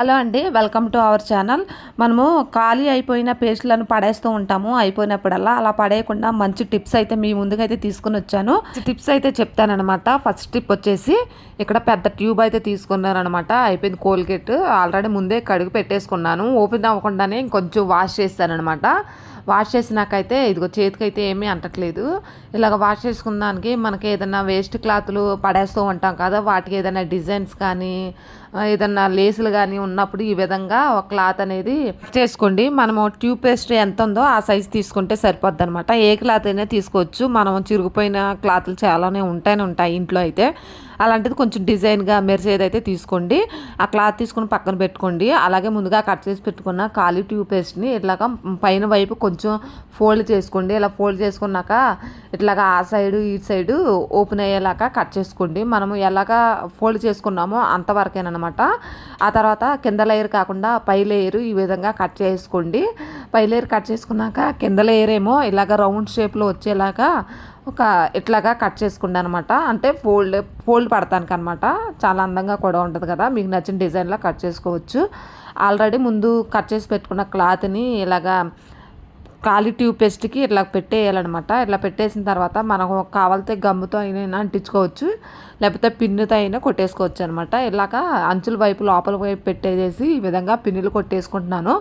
Hello అండి welcome to our channel. మనము ఖాళీ అయిపోయిన పేస్ట్లను పడేస్తూ ఉంటాము. అయిపోయినప్పుడల్లా అలా పడేయకుండా మంచి టిప్స్ అయితే మీ ముందుగా అయితే తీసుకుని వచ్చాను. టిప్స్ అయితే చెప్తానమాట ఫస్ట్ టిప్ వచ్చేసి ఇక్కడ పెద్ద ట్యూబ్ అయితే తీసుకున్నారనమాట అయిపోయింది కోల్గేట్. ఆల్రెడీ ముందే కడుగు పెట్టేసుకున్నాను. ఓపెన్ అవ్వకుండానే ఇంకొంచెం వాష్ చేస్తానమాట వాష్ చేసినాకైతే ఇదిగో చేతికైతే ఏమీ అంటట్లేదు. ఇలాగ వాష్ చేసుకున్న దానికి మనకి ఏదైనా వేస్ట్ క్లాత్లు పడేస్తూ ఉంటాం కదా వాటికి ఏదైనా డిజైన్స్ కానీ ఏదన్నా లేసులు కానీ ఉన్నప్పుడు ఈ విధంగా ఒక క్లాత్ అనేది చేసుకోండి. మనము ట్యూబ్ పేస్ట్ ఎంత ఉందో ఆ సైజ్ తీసుకుంటే సరిపోద్ది అనమాట ఏ క్లాత్ అయినా తీసుకోవచ్చు. మనం చిరిగిపోయిన క్లాత్లు చాలానే ఉంటాయని ఉంటాయి ఇంట్లో అయితే. అలాంటిది కొంచెం డిజైన్గా మెరిసేది అయితే తీసుకోండి. ఆ క్లాత్ తీసుకుని పక్కన పెట్టుకోండి. అలాగే ముందుగా కట్ చేసి పెట్టుకున్న ఖాళీ ట్యూబ్ పేస్ట్ని ఇట్లాగా పైన వైపు కొంచెం కొంచెం ఫోల్డ్ చేసుకోండి. ఇలా ఫోల్డ్ చేసుకున్నాక ఇట్లాగా ఆ సైడు ఈ సైడు ఓపెన్ అయ్యేలాగా కట్ చేసుకోండి. మనము ఎలాగా ఫోల్డ్ చేసుకున్నామో అంతవరకేనమాట ఆ తర్వాత కింద లేయర్ కాకుండా పై లేయర్ ఈ విధంగా కట్ చేసుకోండి. పై లేయర్ కట్ చేసుకున్నాక కింద లేయర్ ఏమో ఇలాగ రౌండ్ షేప్లో వచ్చేలాగా ఒక ఇట్లాగా కట్ చేసుకుంటా అనమాట అంటే ఫోల్డ్ ఫోల్డ్ పడతానికి అనమాట చాలా అందంగా కూడా ఉంటుంది కదా. మీకు నచ్చిన డిజైన్లో కట్ చేసుకోవచ్చు. ఆల్రెడీ ముందు కట్ చేసి పెట్టుకున్న క్లాత్ని ఇలాగా ఖాళీ ట్యూబ్ పేస్ట్కి ఇట్లా పెట్టేయాలన్నమాట. ఇట్లా పెట్టేసిన తర్వాత మనకు కావాలితే గమ్ముతో అయినా అంటించుకోవచ్చు. లేకపోతే పిన్నుతో అయినా కొట్టేసుకోవచ్చు అనమాట ఇలాగా అంచుల వైపు లోపల వైపు పెట్టేసి ఈ విధంగా పిన్నులు కొట్టేసుకుంటున్నాను.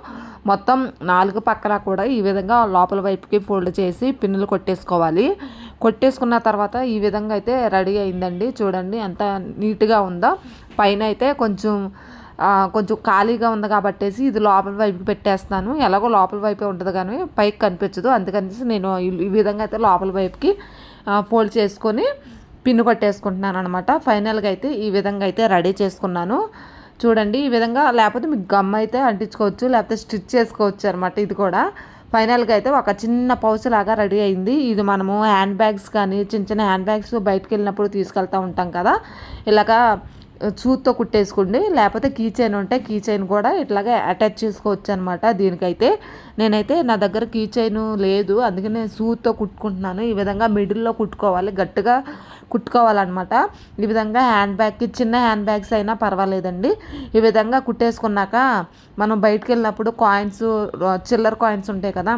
మొత్తం నాలుగు పక్కల కూడా ఈ విధంగా లోపల వైపుకి ఫోల్డ్ చేసి పిన్నులు కొట్టేసుకోవాలి. కొట్టేసుకున్న తర్వాత ఈ విధంగా అయితే రెడీ అయిందండి. చూడండి ఎంత నీట్గా ఉందో. పైన అయితే కొంచెం కొంచెం ఖాళీగా ఉంది కాబట్టేసి ఇది లోపల వైపుకి పెట్టేస్తాను ఎలాగో లోపల వైపే ఉంటుంది కానీ పైకి కనిపించదు. అందుకనేసి నేను ఈ విధంగా అయితే లోపల వైపుకి ఫోల్డ్ చేసుకొని పిన్ను కొట్టేసుకుంటున్నాను అనమాట ఫైనల్గా అయితే ఈ విధంగా అయితే రెడీ చేసుకున్నాను. చూడండి ఈ విధంగా లేకపోతే మీకు గమ్ అయితే అంటించుకోవచ్చు లేకపోతే స్టిచ్ చేసుకోవచ్చు అనమాట ఇది కూడా. ఫైనల్గా అయితే ఒక చిన్న పౌచ్ లాగా రెడీ అయింది. ఇది మనము హ్యాండ్ బ్యాగ్స్ కానీ చిన్న చిన్న హ్యాండ్ బ్యాగ్స్ బయటకు వెళ్ళినప్పుడు తీసుకెళ్తూ ఉంటాం కదా. ఇలాగా సూత్తో కుట్టేసుకోండి లేకపోతే కీ చైన్ ఉంటే కీ చైన్ కూడా ఇట్లాగే అటాచ్ చేసుకోవచ్చు అనమాట దీనికైతే నేనైతే నా దగ్గర కీ చైన్ లేదు అందుకే నేను సూత్తో కుట్టుకుంటున్నాను. ఈ విధంగా మిడిల్లో కుట్టుకోవాలి గట్టిగా కుట్టుకోవాలన్నమాట. ఈ విధంగా హ్యాండ్ బ్యాగ్కి చిన్న హ్యాండ్ బ్యాగ్స్ అయినా పర్వాలేదండి. ఈ విధంగా కుట్టేసుకున్నాక మనం బయటకు వెళ్ళినప్పుడు కాయిన్స్ చిల్లర కాయిన్స్ ఉంటాయి కదా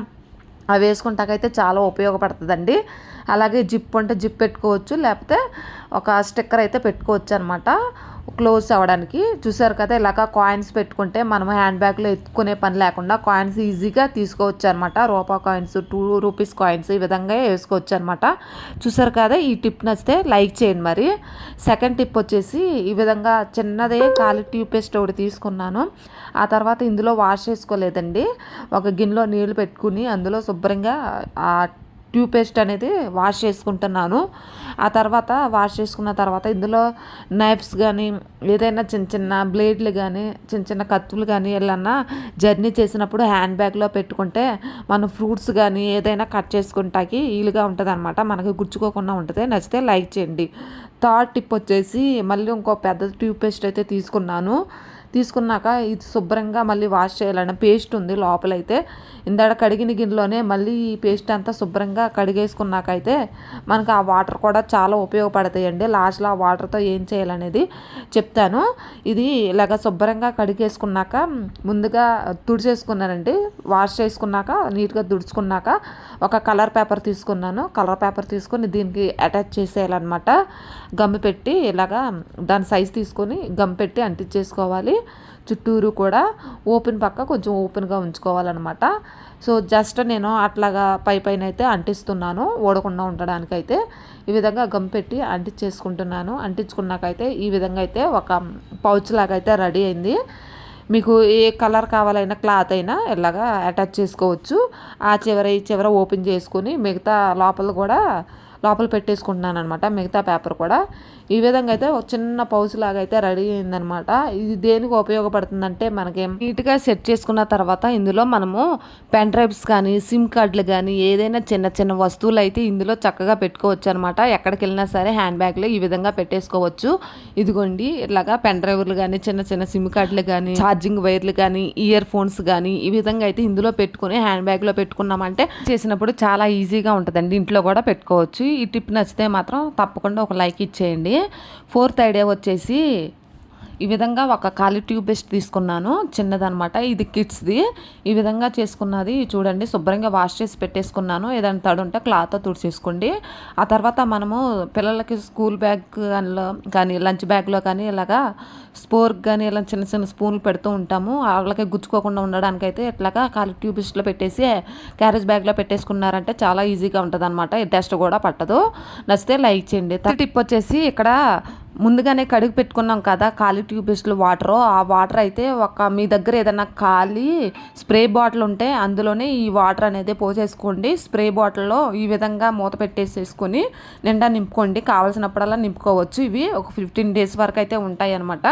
అవి వేసుకుంటాకైతే చాలా ఉపయోగపడుతుందండి. అలాగే జిప్ అంటే జిప్ పెట్టుకోవచ్చు లేకపోతే ఒక స్టిక్కర్ అయితే పెట్టుకోవచ్చు అనమాట క్లోజ్ అవ్వడానికి. చూసారు కదా ఇలాగ కాయిన్స్ పెట్టుకుంటే మనం హ్యాండ్ బ్యాగ్లో ఎత్తుకునే పని లేకుండా కాయిన్స్ ఈజీగా తీసుకోవచ్చు అనమాట రూపా కాయిన్స్ టూ రూపీస్ కాయిన్స్ ఈ విధంగా వేసుకోవచ్చు అనమాట చూసారు కదా ఈ టిప్ నచ్చితే లైక్ చేయండి మరి. సెకండ్ టిప్ వచ్చేసి ఈ విధంగా చిన్నదే ఖాళీ ట్యూబ్ పేస్ట్ ఒకటి తీసుకున్నాను. ఆ తర్వాత ఇందులో వాష్ చేసుకోలేదండి. ఒక గిన్నెలో నీళ్ళు పెట్టుకుని అందులో శుభ్రంగా ఆ ట్యూబ్ పేస్ట్ అనేది వాష్ చేసుకుంటున్నాను. ఆ తర్వాత వాష్ చేసుకున్న తర్వాత ఇందులో నైఫ్స్ కానీ ఏదైనా చిన్న చిన్న బ్లేడ్లు కానీ చిన్న చిన్న కత్తులు కానీ వెళ్ళన్నా జర్నీ చేసినప్పుడు హ్యాండ్ బ్యాగ్లో పెట్టుకుంటే మనం ఫ్రూట్స్ కానీ ఏదైనా కట్ చేసుకుంటాకి ఈలుగా ఉంటుంది అనమాట మనకి గుచ్చుకోకుండా ఉంటుంది. నచ్చితే లైక్ చేయండి. థర్డ్ టిప్ వచ్చేసి మళ్ళీ ఇంకో పెద్ద ట్యూబ్ పేస్ట్ అయితే తీసుకున్నాను. తీసుకున్నాక ఇది శుభ్రంగా మళ్ళీ వాష్ చేయాలన్న పేస్ట్ ఉంది లోపలైతే. ఇందాడ కడిగిన గిన్నెలోనే మళ్ళీ ఈ పేస్ట్ అంతా శుభ్రంగా కడిగేసుకున్నాక అయితే మనకు ఆ వాటర్ కూడా చాలా ఉపయోగపడతాయండి. లాస్ట్లో ఆ వాటర్తో ఏం చేయాలనేది చెప్తాను. ఇది ఇలాగ శుభ్రంగా కడిగేసుకున్నాక ముందుగా తుడిచేసుకున్నానండి. వాష్ చేసుకున్నాక నీట్గా తుడుచుకున్నాక ఒక కలర్ పేపర్ తీసుకున్నాను. కలర్ పేపర్ తీసుకొని దీనికి అటాచ్ చేసేయాలన్నమాట. గమ్ము పెట్టి ఇలాగా దాని సైజ్ తీసుకొని గమ్ పెట్టి అంటించేసుకోవాలి. చుట్టూరు కూడా ఓపెన్ పక్క కొంచెం ఓపెన్గా ఉంచుకోవాలన్నమాట. సో జస్ట్ నేను అట్లాగా పై పైన అయితే అంటిస్తున్నాను ఓడకుండా ఉండడానికైతే. ఈ విధంగా గమ్ పెట్టి అంటించేసుకుంటున్నాను. అంటించుకున్నాకైతే ఈ విధంగా అయితే ఒక పౌచ్ లాగా అయితే రెడీ అయింది. మీకు ఏ కలర్ కావాలైనా క్లాత్ అయినా ఇలాగా అటాచ్ చేసుకోవచ్చు. ఆ చివర ఈ చివర ఓపెన్ చేసుకుని మిగతా లోపల కూడా లోపల పెట్టేసుకుంటున్నాను అనమాట మిగతా పేపర్ కూడా. ఈ విధంగా అయితే ఒక చిన్న పౌచ్ లాగా అయితే రెడీ అయిందనమాట ఇది దేనికి ఉపయోగపడుతుందంటే మనకి నీట్గా సెట్ చేసుకున్న తర్వాత ఇందులో మనము పెన్ డ్రైవ్స్ కానీ సిమ్ కార్డులు కానీ ఏదైనా చిన్న చిన్న వస్తువులు అయితే ఇందులో చక్కగా పెట్టుకోవచ్చు అనమాట ఎక్కడికి వెళ్ళినా సరే హ్యాండ్ బ్యాగ్లో ఈ విధంగా పెట్టేసుకోవచ్చు. ఇదిగోండి ఇట్లాగా పెన్ డ్రైవర్లు కానీ చిన్న చిన్న సిమ్ కార్డులు కానీ ఛార్జింగ్ వైర్లు కానీ ఇయర్ ఫోన్స్ కానీ ఈ విధంగా అయితే ఇందులో పెట్టుకుని హ్యాండ్ బ్యాగ్లో పెట్టుకున్నామంటే చేసినప్పుడు చాలా ఈజీగా ఉంటుందండి. ఇంట్లో కూడా పెట్టుకోవచ్చు. ఈ టిప్ నచ్చితే మాత్రం తప్పకుండా ఒక లైక్ ఇచ్చేయండి. ఫోర్త్ ఐడియా వచ్చేసి ఈ విధంగా ఒక ఖాళీ ట్యూబ్ బెస్ట్ తీసుకున్నాను. చిన్నదనమాట ఇది కిడ్స్ది ఈ విధంగా చేసుకున్నది చూడండి. శుభ్రంగా వాష్ చేసి పెట్టేసుకున్నాను. ఏదైనా తడి ఉంటే క్లాత్తో తుడిచేసుకోండి. ఆ తర్వాత మనము పిల్లలకి స్కూల్ బ్యాగ్ కానీ లంచ్ బ్యాగ్లో కానీ ఇలాగా స్పోర్క్ కానీ ఇలా చిన్న చిన్న స్పూన్లు పెడుతూ ఉంటాము. వాళ్ళకి గుచ్చుకోకుండా ఉండడానికైతే ఇట్లాగా ఖాళీ ట్యూబ్స్లో పెట్టేసి క్యారేజ్ బ్యాగ్లో పెట్టేసుకున్నారంటే చాలా ఈజీగా ఉంటుంది అనమాట డస్ట్ కూడా పట్టదు. నచ్చితే లైక్ చేయండి. టిప్ వచ్చేసి ఇక్కడ ముందుగానే కడిగి పెట్టుకున్నాం కదా ఖాళీ ట్యూబ్స్లో వాటర్ ఆ వాటర్ అయితే ఒక మీ దగ్గర ఏదైనా ఖాళీ స్ప్రే బాటిల్ ఉంటే అందులోనే ఈ వాటర్ అనేది పోసేసుకోండి. స్ప్రే బాటిల్లో ఈ విధంగా మూత పెట్టేసేసుకొని నిండా నింపుకోండి. కావాల్సినప్పుడల్లా నింపుకోవచ్చు. ఇవి ఒక ఫిఫ్టీన్ డేస్ వరకు అయితే ఉంటాయి అనమాట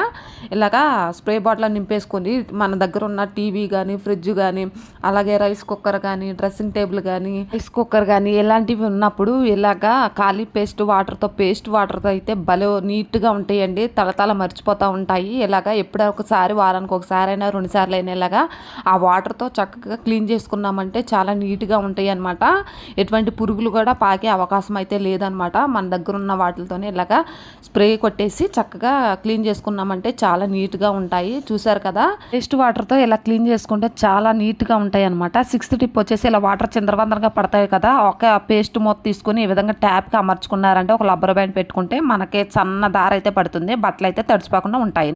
ఇలాగా స్ప్రే బాటిల్ నింపేసుకొని మన దగ్గర ఉన్న టీవీ కానీ ఫ్రిడ్జ్ కానీ అలాగే రైస్ కుక్కర్ కానీ డ్రెస్సింగ్ టేబుల్ కానీ రైస్ కుక్కర్ కానీ ఇలాంటివి ఉన్నప్పుడు ఇలాగా ఖాళీ పేస్ట్ వాటర్తో పేస్ట్ వాటర్తో అయితే భలే నీట్ నీట్గా ఉంటాయండి తలతల మర్చిపోతూ ఉంటాయి. ఇలాగా ఎప్పుడో ఒకసారి వారానికి ఒకసారి అయినా రెండు సార్లు అయినా ఇలాగా ఆ వాటర్తో చక్కగా క్లీన్ చేసుకున్నామంటే చాలా నీట్గా ఉంటాయి అనమాట ఎటువంటి పురుగులు కూడా పాకే అవకాశం అయితే లేదనమాట మన దగ్గర ఉన్న వాటితోనే ఇలాగా స్ప్రే కొట్టేసి చక్కగా క్లీన్ చేసుకున్నామంటే చాలా నీట్గా ఉంటాయి. చూసారు కదా? పేస్ట్ వాటర్తో ఇలా క్లీన్ చేసుకుంటే చాలా నీట్గా ఉంటాయి అనమాట సిక్స్త్ టిప్ వచ్చేసి ఇలా వాటర్ చిందరవందరగా పడతాయి కదా? ఒక పేస్ట్ మొత్తం తీసుకుని ఈ విధంగా ట్యాప్కి అమర్చుకున్నారంటే ఒక రబ్బర్ బ్యాండ్ పెట్టుకుంటే మనకి సన్న దార అయితే పడుతుంది బట్టలు అయితే తడిచిపోకుండా ఉంటాయి.